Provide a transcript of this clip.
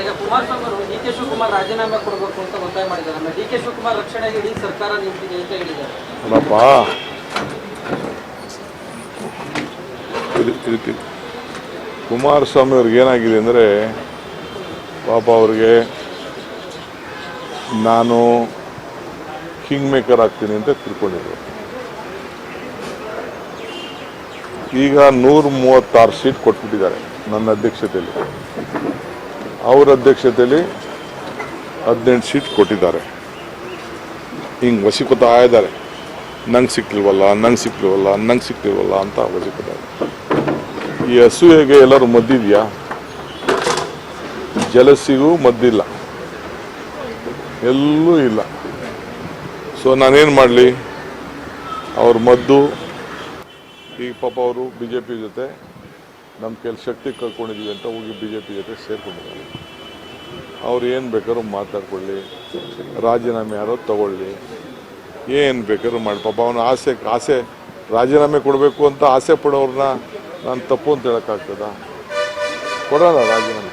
ಈಗ ಕುಮಾರಸ್ವಾಮಿ ಅವರು D K Shivakumar ರಾಜೀನಾಮೆ ಕೊಡಬೇಕು ಅಂತ ಒತ್ತಾಯ ಮಾಡಿದ್ದಾರೆ. ಡಿ ಕೆ ಶಿವಕುಮಾರ್ ರಕ್ಷಣೆಗೆ ಇಡೀ ಸರ್ಕಾರ ನಿಂತಿದೆ ಅಂತ ಹೇಳಿದ್ದಾರೆ. ಅಲ್ಲಪ್ಪ. ಇದು- ಇದಕ್ಕೆ ಕುಮಾರಸ್ವಾಮಿ ಅವ್ರಿಗೆ ಏನಾಗಿದೆ ಅಂದರೆ ಪಾಪ ಅವ್ರಿಗೆ ನಾನು ಕಿಂಗ್ ಮೇಕರ್ ಆಗ್ತೀನಿ ಅಂತ ತಿಳ್ಕೊಂಡಿದ್ರು. ಈಗ ನೂರ ಮೂವತ್ತಾರು ಸೀಟ್ ಕೊಟ್ಬಿಟ್ಟಿದ್ದಾರೆ ನನ್ನ ಅಧ್ಯಕ್ಷತೆಯಲ್ಲಿ. ಅವ್ರ ಅಧ್ಯಕ್ಷತೆಯಲ್ಲಿ ಹದಿನೆಂಟು ಸೀಟ್ ಕೊಟ್ಟಿದ್ದಾರೆ. ಹಿಂಗೆ ವಸಿಕೊತಾ ಇದ್ದಾರೆ ನಂಗೆ ಸಿಕ್ಲಿಲ್ವಲ್ಲ ನಂಗೆ ಸಿಕ್ಲಿಲ್ವಲ್ಲ ನಂಗೆ ಸಿಕ್ಲಿಲ್ವಲ್ಲ ಅಂತ ವಸಿಕೊತಾರೆ ಈ ಹಸುವಿಗೆ ಎಲ್ಲರೂ ಮದ್ದಿದೆಯಾ? ಜಲಸಿಗೂ ಮದ್ದಿಲ್ಲ. ಎಲ್ಲೂ ಇಲ್ಲ. ಸೊ ನಾನೇನು ಮಾಡಲಿ? ಅವ್ರ ಮದ್ದು ಈಗ ಪಾಪ ಅವರು ಬಿ ಜೆ ಪಿ ಜೊತೆ ನಮ್ಮ ಕೆಲ ಶಕ್ತಿ ಕಳ್ಕೊಂಡಿದ್ದೀವಿ ಅಂತ ಹೋಗಿ ಬಿ ಜೆ ಪಿ ಜೊತೆ ಸೇರ್ಕೊಂಡಿದ್ದಾರೆ. ಅವ್ರು ಏನು ಬೇಕಾದ್ರೂ ಮಾತಾಡ್ಕೊಳ್ಳಿ, ರಾಜೀನಾಮೆ ಯಾರೋ ತಗೊಳ್ಳಿ. ಏನು ಬೇಕಾದ್ರೂ ಮಾಡಿ. ಪಾಪ ಅವನ ಆಸೆ ಆಸೆ ರಾಜೀನಾಮೆ ಕೊಡಬೇಕು ಅಂತ ಆಸೆ ಪಡೋರನ್ನ ನಾನು ತಪ್ಪು ಅಂತ ಹೇಳೋಕ್ಕಾಗ್ತದ? ಕೊಡೋಣ ರಾಜೀನಾಮೆ.